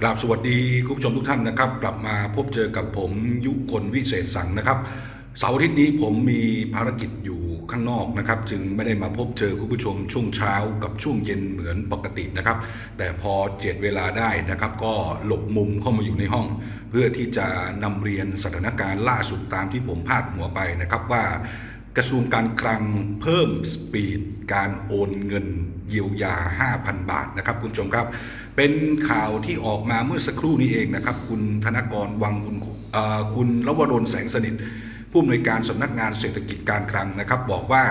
กราบสวัสดีคุณผู้ชมทุกท่านนะครับ กลับมาพบเจอกับผมยุคนวิเศษสังนะครับเสาร์อาทิตย์นี้ผมมีภารกิจอยู่ข้างนอกนะครับ จึงไม่ได้มาพบเจอคุณผู้ชมช่วงเช้ากับช่วงเย็นเหมือนปกตินะครับ แต่พอเจ็ดเวลาได้นะครับ ก็หลบมุมเข้ามาอยู่ในห้อง เพื่อที่จะนำเรียนสถานการณ์ล่าสุดตามที่ผมพาดหัวไปนะครับว่ากระทรวงการคลังเพิ่มสปีดการโอนเงินเยียวยา 5,000 บาทนะครับคุณผู้ชมครับ เป็นข่าวที่ออกมาเมื่อสักครู่นี้เองนะครับ คุณธนกรวังบุญคุณลวรนแสงสนิทผู้อำนวยการสำนักงานเศรษฐกิจการคลังนะครับ บอกว่า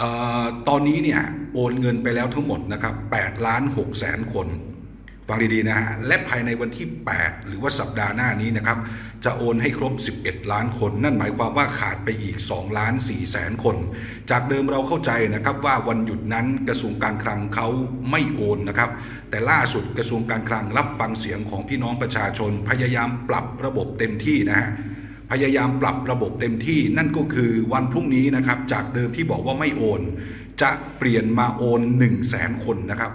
ออตอนนี้เนี่ยโอนเงินไปแล้วทั้งหมดนะครับ8ล้าน6แสนคน ฟังดีๆนะฮะ และภายในวันที่ 8 หรือว่าสัปดาห์หน้านี้นะครับ จะโอนให้ครบ 11 ล้านคน นั่นหมายความว่าขาดไปอีก2ล้าน4แสนคน จากเดิมเราเข้าใจนะครับว่าวันหยุดนั้นกระทรวงการคลังเขาไม่โอนนะครับ แต่ล่าสุดกระทรวงการคลังรับฟังเสียงของพี่น้องประชาชน พยายามปรับระบบเต็มที่นะฮะพยายามปรับระบบเต็มที่นั่นก็คือวันพรุ่งนี้นะครับ จากเดิมที่บอกว่าไม่โอน จะเปลี่ยนมาโอน 1 0 0 0 0แสนคนนะครับ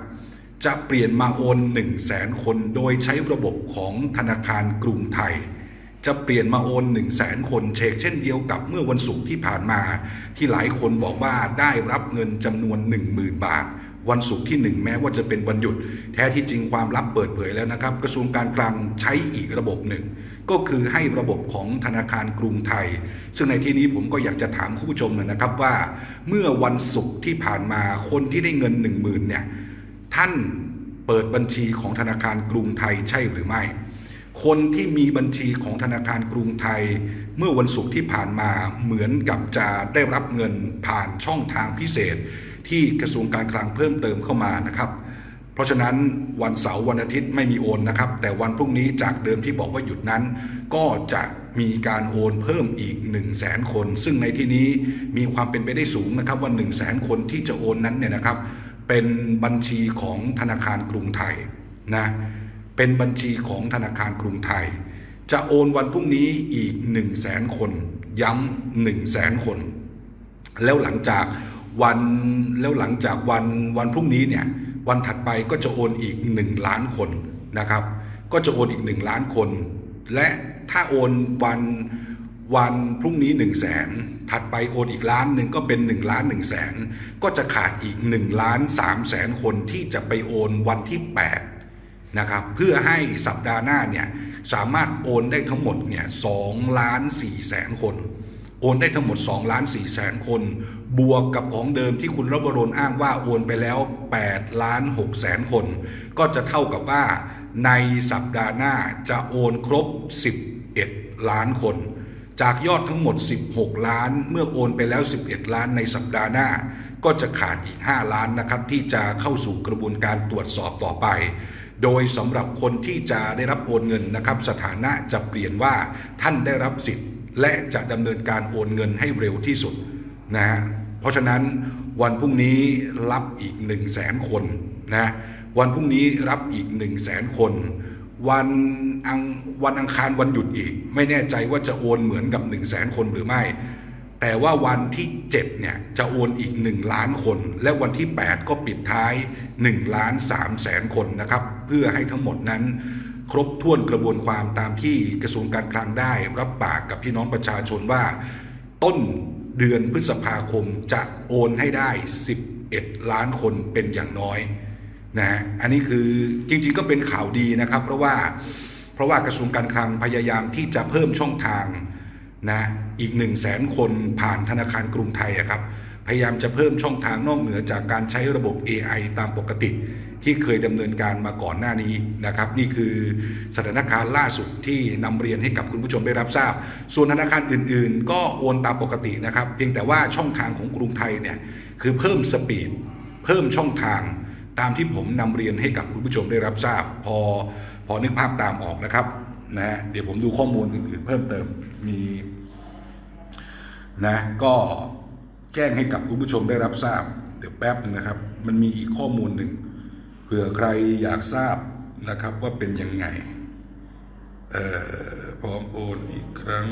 จะเปลี่ยนมาโอน1 0 0 0 0แสนคนโดยใช้ระบบของธนาคารกรุงไทย จะเปลี่ยนมาโอน1 0 0 0 0แสนคนเชกเช่นเดียวกับเมื่อวันศุกร์ที่ผ่านมา ที่หลายคนบอกว่าได้รับเงินจำนวน 10,000 บาท วันศุกร์ที่ 1 แม้ว่าจะเป็นวันหยุด แท้ที่จริงความลับเปิดเผยแล้วนะครับ กระทรวงการคลังใช้อีกระบบหนึ่ง ก็คือให้ระบบของธนาคารกรุงไทย ซึ่งในที่นี้ผมก็อยากจะถามผู้ชมนะครับว่า เมื่อวันศุกร์ที่ผ่านมาคนที่ได้เงิน 1 0,000เนี่ย ท่านเปิดบัญชีของธนาคารกรุงไทยใช่หรือไม่ คนที่มีบัญชีของธนาคารกรุงไทย เมื่อวันศุกร์ที่ผ่านมาเหมือนกับจะได้รับเงินผ่านช่องทางพิเศษ ที่กระทรวงการคลังเพิ่มเติมเข้ามานะครับ เพราะฉะนั้นวันเสาร์วันอาทิตย์ไม่มีโอนนะครับ แต่วันพรุ่งนี้จากเดิมที่บอกว่าหยุดนั้น ก็จะมีการโอนเพิ่มอีก 1 0 0 0 0แสนคน ซึ่งในที่นี้มีความเป็นไปได้สูงนะครับว่า 1 0 0 0 0แสนคนที่จะโอนนั้นเนี่ยนะครับ เป็นบัญชีของธนาคารกรุงไทยนะเป็นบัญชีของธนาคารกรุงไทย จะโอนวันพรุ่งนี้อีก 1 0 0 0 0แสนคน ย้ำ1 0 0 0 0แสนคน แล้วหลังจากวันแล้วหลังจากวันวันพรุ่งนี้เนี่ยวันถัดไปก็จะโอนอีก 1 ล้านคนนะครับ ก็จะโอนอีก 1 ล้านคน และถ้าโอนวันวันพรุ่งนี้ 1 0 0 0 0แสน ถัดไปโอนอีกล้านหนึ่งก็เป็น1ล้าน1แสนก็จะขาดอีก1ล้าน3แสนคนที่จะไปโอนวันที่8นะครับเพื่อให้สัปดาห์หน้าเนี่ยสามารถโอนได้ทั้งหมดเนี่ยสองล้านสี่แสนคน โอนได้ทั้งหมด2ล้าน4แสนคน บวกกับของเดิมที่คุณรบรนอ้างว่าโอนไปแล้ว8ล้าน6แสนคน ก็จะเท่ากับว่าในสัปดาห์หน้าจะโอนครบ 11 ล้านคน จากยอดทั้งหมด 16 ล้าน เมื่อโอนไปแล้ว 11 ล้านในสัปดาห์หน้า ก็จะขาดอีก 5 ล้านนะครับ ที่จะเข้าสู่กระบวนการตรวจสอบต่อไป โดยสำหรับคนที่จะได้รับโอนเงินนะครับ สถานะจะเปลี่ยนว่าท่านได้รับสิทธิ์ และจะดำเนินการโอนเงินให้เร็วที่สุดนะฮะเพราะฉะนั้นวันพรุ่งนี้รับอีก 1 0 0 0 0แสนคนนะวันพรุ่งนี้รับอีก 1 0 0 0 0แสนคน วันอังวันอังคารวันหยุดอีก ไม่แน่ใจว่าจะโอนเหมือนกับ1 0 0 0 0แสนคนหรือไม่ แต่ว่าวันที่7เนี่ยจะโอนอีก 1 ล้านคน และวันที่ 8 ก็ปิดท้าย1ล้าน3แสนคนนะครับ เพื่อให้ทั้งหมดนั้น ครบถ้วนกระบวนความตามที่กระทรวงการคลังได้ รับปากกับพี่น้องประชาชนว่า ต้นเดือนพฤษภาคมจะโอนให้ได้ 11 ล้านคนเป็นอย่างน้อย นะฮะอันนี้คือจริงๆก็เป็นข่าวดีนะครับ เพราะว่าเพราะว่ากระทรวงการคลังพยายามที่จะเพิ่มช่องทางนะอีก1 0 0 0 0แสนคนผ่านธนาคารกรุงไทยอะครับพยายามจะเพิ่มช่องทางนอกเหนือจากการใช้ระบบ AI ตามปกติ ที่เคยดำเนินการมาก่อนหน้านี้นะครับ นี่คือสถานการณ์ล่าสุดที่นำเรียนให้กับคุณผู้ชมได้รับทราบ ส่วนธนาคารอื่น ๆ ก็โอนตามปกตินะครับ เพียงแต่ว่าช่องทางของกรุงไทยเนี่ยคือเพิ่มสปีด เพิ่มช่องทาง ตามที่ผมนำเรียนให้กับคุณผู้ชมได้รับทราบ พอพอนึกภาพตามออกนะครับนะเดี๋ยวผมดูข้อมูลอื่นๆ เพิ่มเติมมีนะก็แจ้งให้กับคุณผู้ชมได้รับทราบ เดี๋ยวแป๊บหนึงนะครับ มันมีอีกข้อมูลหนึ่งเผื่อใครอยากทราบนะครับว่าเป็นยังไงเอ่อพร้อมโอนอีกครั้ง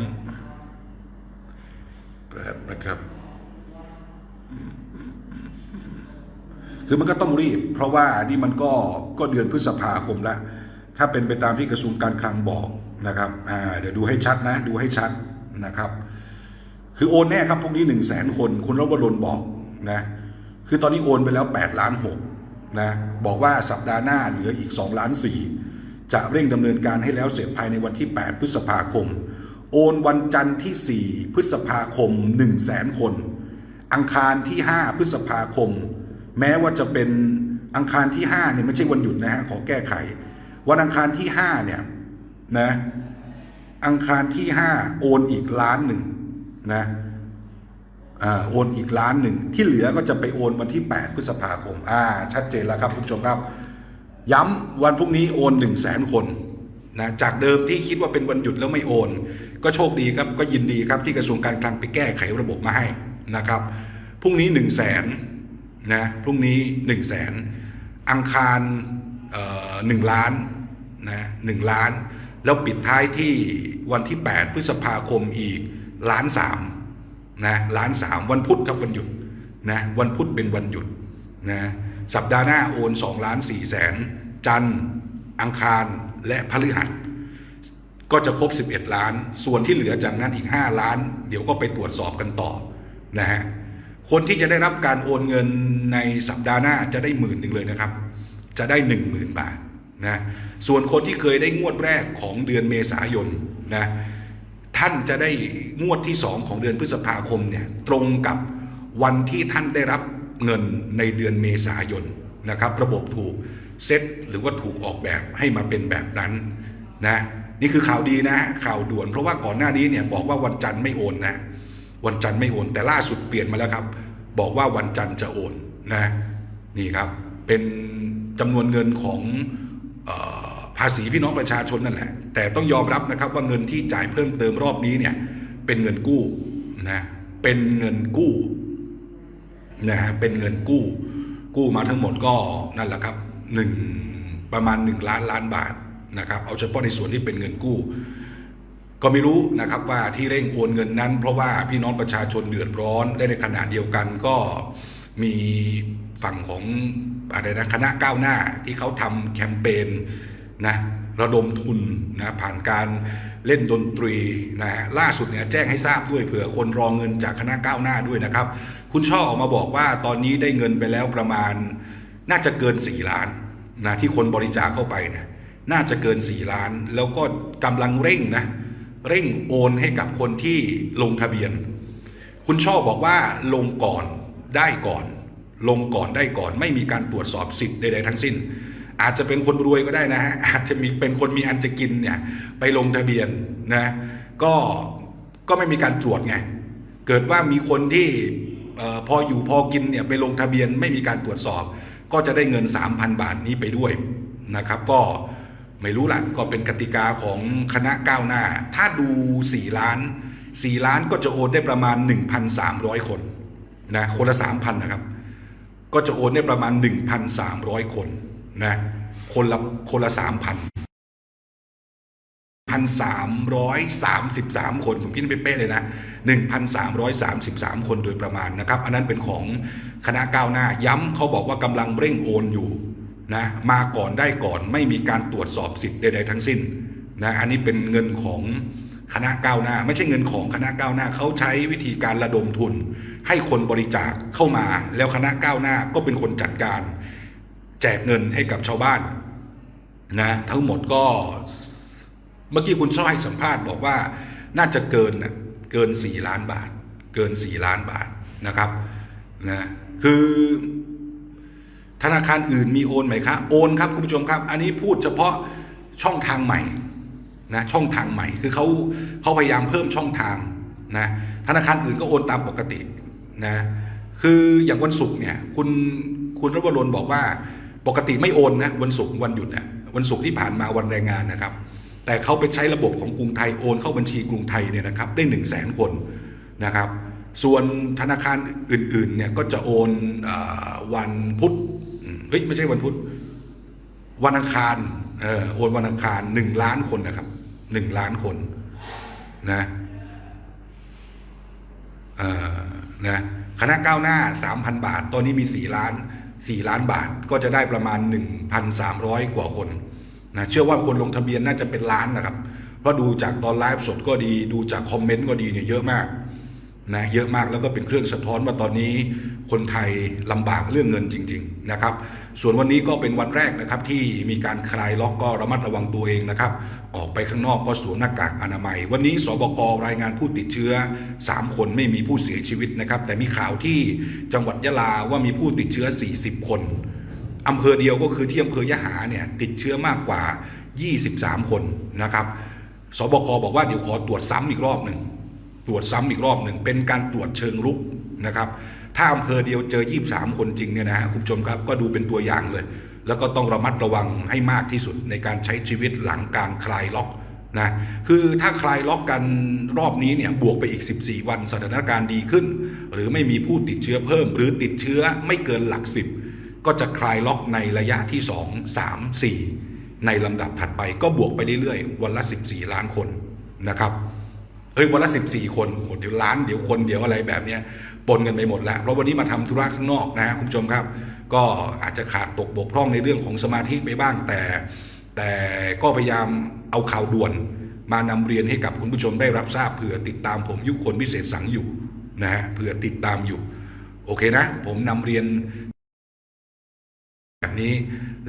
แป๊บนะครับ คือมันก็ต้องรีบ เพราะว่านี่มันก็ก็เดือนพฤษภาคมแล้ว ถ้าเป็นไปตามที่กระทรวงการคลังบอกนะครับอ่าเดี๋ยวดูให้ชัดนะ ดูให้ชัดนะครับ คือโอนแน่ครับพวกนี้หนึ่งแสนคน คุณรบรนบอกนะคือตอนนี้โอนไปแล้ว8ล้าน6นะบอกว่าสัปดาห์หน้าเหลืออีก2ล้าน4จะเร่งดำเนินการให้แล้วเสร็จภายในวันที่ 8 พฤษภาคม โอนวันจันทร์ที่ 4 พฤษภาคม 1 0 0 0 0แสนคน อังคารที่ 5 พฤษภาคม แม้ว่าจะเป็นอังคารที่5เนี่ยไม่ใช่วันหยุดนะฮะขอแก้ไข วันอังคารที่5เนี่ยนะอังคารที่ 5 โอนอีกล้านหนึ่งนะอ่าโอนอีกล้านหนึ่งที่เหลือก็จะไปโอนวันที่ 8 พฤษภาคมอ่าชัดเจนแล้วครับคุณผู้ชมครับ ย้ำวันพรุ่งนี้โอน 1 0 0 0 0แสนคนนะจากเดิมที่คิดว่าเป็นวันหยุดแล้วไม่โอน ก็โชคดีครับก็ยินดีครับที่กระทรวงการคลังไปแก้ไขระบบมาให้นะครับพรุ่งนี้ 1 0 0 0 0แสน นะพรุ่งนี้1 0 0 0 0แสนอังคารหนึ่งล้านนะหนึ่งล้าน แล้วปิดท้ายที่วันที่ 8 พฤษภาคมอีกล้านสามนะล้านสามวันพุธครับวันหยุดนะวันพุธเป็นวันหยุดนะสัปดาห์หน้าโอน2ล้าน4แสนจันทร์อังคารและพฤหัส ก็จะครบ 11 ล้าน ส่วนที่เหลือจากนั้นอีก 5 ล้าน เดี๋ยวก็ไปตรวจสอบกันต่อนะฮะ คนที่จะได้รับการโอนเงินในสัปดาห์หน้าจะได้หมื่นหนึ่งเลยนะครับ จะได้1 0,000บาทนะส่วนคนที่เคยได้งวดแรกของเดือนเมษายนนะท่านจะได้งวดที่2ของเดือนพฤษภาคมเนี่ยตรงกับวันที่ท่านได้รับเงินในเดือนเมษายนนะครับ ระบบถูกเซตหรือว่าถูกออกแบบให้มาเป็นแบบนั้นนะนี่คือข่าวดีนะข่าวด่วนเพราะว่าก่อนหน้านี้เนี่ยบอกว่าวันจันทร์ไม่โอนนะ วันจันทร์ไม่โอน แต่ล่าสุดเปลี่ยนมาแล้วครับ บอกว่าวันจันทร์จะโอนนะนี่ครับเป็นจำนวนเงินของออภาษีพี่น้องประชาชนนั่นแหละ แต่ต้องยอมรับนะครับว่าเงินที่จ่ายเพิ่มเติมรอบนี้เนี่ยเป็นเงินกู้นะเป็นเงินกู้นะฮะเป็นเงินกู้ กู้มาทั้งหมดก็นั่นแหละครับหนึ่งประมาณ 1 ล้านล้านบาทนะครับ เอาเฉพาะในส่วนที่เป็นเงินกู้ ก็ไม่รู้นะครับว่าที่เร่งโอนเงินนั้น เพราะว่าพี่น้องประชาชนเดือดร้อนและในขณะเดียวกันก็มีฝั่งของอะไรนะคณะก้าวหน้าที่เขาทำแคมเปญนะระดมทุนนะผ่านการเล่นดนตรีนะฮะล่าสุดเนี่ยแจ้งให้ทราบด้วยเผื่อคนรองเงินจากคณะก้าวหน้าด้วยนะครับ คุณช่อออกมาบอกว่าตอนนี้ได้เงินไปแล้วประมาณ น่าจะเกิน 4 ล้านนะที่คนบริจาคเข้าไปเนี่ยน่าจะเกิน 4 ล้าน แล้วก็กำลังเร่งนะ เร่งโอนให้กับคนที่ลงทะเบียน คุณช่อบอกว่าลงก่อนได้ก่อน ลงก่อนได้ก่อน ไม่มีการตรวจสอบสิทธิ์ใดๆทั้งสิ้น อาจจะเป็นคนรวยก็ได้นะฮะอาจจะมีเป็นคนมีอันจะกินเนี่ยไปลงทะเบียนนะก็ก็ไม่มีการตรวจไงเกิดว่ามีคนที่พออยู่พอกินเนี่ยไปลงทะเบียนไม่มีการตรวจสอบ ก็จะได้เงิน 3,000 บาทนี้ไปด้วยนะครับ ก็ ไม่รู้ละก็เป็นกติกาของคณะก้าวหน้า ถ้าดู 4 ล้าน 4 ล้านก็จะโอนได้ประมาณ 1,300 คนนะคนละ 3,000 นะครับ ก็จะโอนได้ประมาณ 1,300 คนนะคนละคนละ 3,000 1,333 คนผมคิดไปเป๊ะเลยนะ 1,333 คนโดยประมาณนะครับ อันนั้นเป็นของคณะก้าวหน้า ย้ำเขาบอกว่ากำลังเร่งโอนอยู่ นะมาก่อนได้ก่อนไม่มีการตรวจสอบสิทธิ์ใดๆทั้งสิ้นนะอันนี้เป็นเงินของคณะก้าวหน้า ไม่ใช่เงินของคณะก้าวหน้าเขาใช้วิธีการระดมทุน ให้คนบริจาคเข้ามาแล้วคณะก้าวหน้าก็เป็นคนจัดการ แจกเงินให้กับชาวบ้านนะทั้งหมดก็เมื่อกี้คุณช่อให้สัมภาษณ์บอกว่าน่าจะเกินนะเกิน 4 ล้านบาท เกิน 4 ล้านบาทนะครับนะคือ ธนาคารอื่นมีโอนไหมครับโอนครับคุณผู้ชมครับ อันนี้พูดเฉพาะช่องทางใหม่นะช่องทางใหม่คือเขาเขาพยายามเพิ่มช่องทางนะธนาคารอื่นก็โอนตามปกตินะคืออย่างวันศุกร์เนี่ยคุณคุณรบรนบอกว่าปกติไม่โอนนะวันศุกร์วันหยุดนะวันศุกร์ที่ผ่านมาวันแรงงานนะครับ แต่เขาไปใช้ระบบของกรุงไทยโอนเข้าบัญชีกรุงไทยเนี่ยนะครับได้หนึ่งแสนคนนะครับ ส่วนธนาคารอื่นๆเนี่ยก็จะโอนอวันพุธ เฮ้ยไม่ใช่วันพุธวันอังคารเออโอนวันอังคารหนึ่งล้านคนนะครับหนึ่งล้านคนนะเออนะคณะก้าวหน้าสามพันบาท ตอนนี้มีสี่ล้านสี่ล้านบาทก็จะได้ประมาณหนึ่งพันสามร้อยกว่าคนนะเชื่อว่าคนลงทะเบียนน่าจะเป็นล้านนะครับ เพราะดูจากตอนไลฟ์สดก็ดี ดูจากคอมเมนต์ก็ดีเนี่ยเยอะมาก นะเยอะมากแล้วก็เป็นเครื่องสะท้อนว่าตอนนี้คนไทยลำบากเรื่องเงินจริง ๆ นะครับ ส่วนวันนี้ก็เป็นวันแรกนะครับที่มีการคลายล็อกก็ระมัดระวังตัวเองนะครับ ออกไปข้างนอกก็สวมหน้ากากอนามัย วันนี้สบครายงานผู้ติดเชื้อ 3 คนไม่มีผู้เสียชีวิตนะครับ แต่มีข่าวที่จังหวัดยะลาว่ามีผู้ติดเชื้อ 40 คนอำเภอเดียวก็คือที่อำเภอยะหาเนี่ยติดเชื้อมากกว่า 23 คนนะครับสบคบอกว่าเดี๋ยวขอตรวจซ้ำอีกรอบหนึ่ง ตรวจซ้ำอีกรอบหนึ่งเป็นการตรวจเชิงรุกนะครับ ถ้าอำเภอเดียวเจอ 23 คนจริงเนี่ยนะฮะคุณผู้ชมครับก็ดูเป็นตัวอย่างเลย แล้วก็ต้องระมัดระวังให้มากที่สุดในการใช้ชีวิตหลังการคลายล็อกนะคือถ้าคลายล็อกกันรอบนี้เนี่ยบวกไปอีก 14 วันสถานการณ์ดีขึ้น หรือไม่มีผู้ติดเชื้อเพิ่ม หรือติดเชื้อไม่เกินหลักสิบก็จะคลายล็อกในระยะที่ 2 3 4 ในลำดับถัดไปก็บวกไปเรื่อยๆ วันละ 14 ล้านคนนะครับ เฮ้ยวันละสิบสี่คนโหเดี๋ยวล้านเดี๋ยวคนเดี๋ยวอะไรแบบเนี้ยปนกันไปหมดแล้วเพราะวันนี้มาทำธุระข้างนอกนะคุณผู้ชมครับ ก็อาจจะขาดตกบกพร่องในเรื่องของสมาธิไปบ้างแต่ แต่ก็พยายามเอาข่าวด่วน มานำเรียนให้กับคุณผู้ชมได้รับทราบเผื่อติดตามผมยุคคนพิเศษสังอยู่นะฮะเผื่อติดตามอยู่ โอเคนะ ผมนำเรียนแบบนี้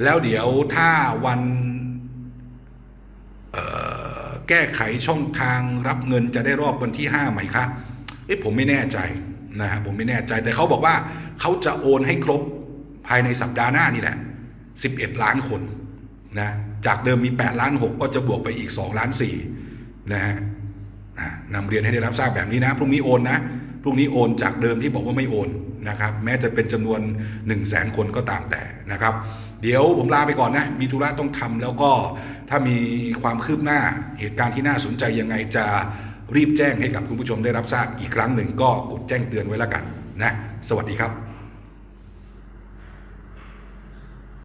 แล้วเดี๋ยวถ้าวันเอ่อ แก้ไขช่องทางรับเงินจะได้รอบวันที่ 5 ไหมครับเอ๊ะผมไม่แน่ใจนะฮะผมไม่แน่ใจแต่เขาบอกว่าเขาจะโอนให้ครบภายในสัปดาห์หน้านี่แหละ 11 ล้านคนนะจากเดิมมี 8 ล้าน 6 ก็จะบวกไปอีก 2 ล้าน4นะฮะนำเรียนให้ได้รับทราบแบบนี้นะ พรุ่งนี้โอนนะพรุ่งนี้โอนจากเดิมที่บอกว่าไม่โอนนะครับ แม้จะเป็นจำนวน1 0 0 0 0แสนคนก็ตามแต่นะครับ เดี๋ยวผมลาไปก่อนนะ มีธุระต้องทำแล้วก็ ถ้ามีความคืบหน้าเหตุการณ์ที่น่าสนใจยังไงจะรีบแจ้งให้กับคุณผู้ชมได้รับทราบอีกครั้งหนึ่งก็กดแจ้งเตือนไว้แล้วกันนะ สวัสดีครับ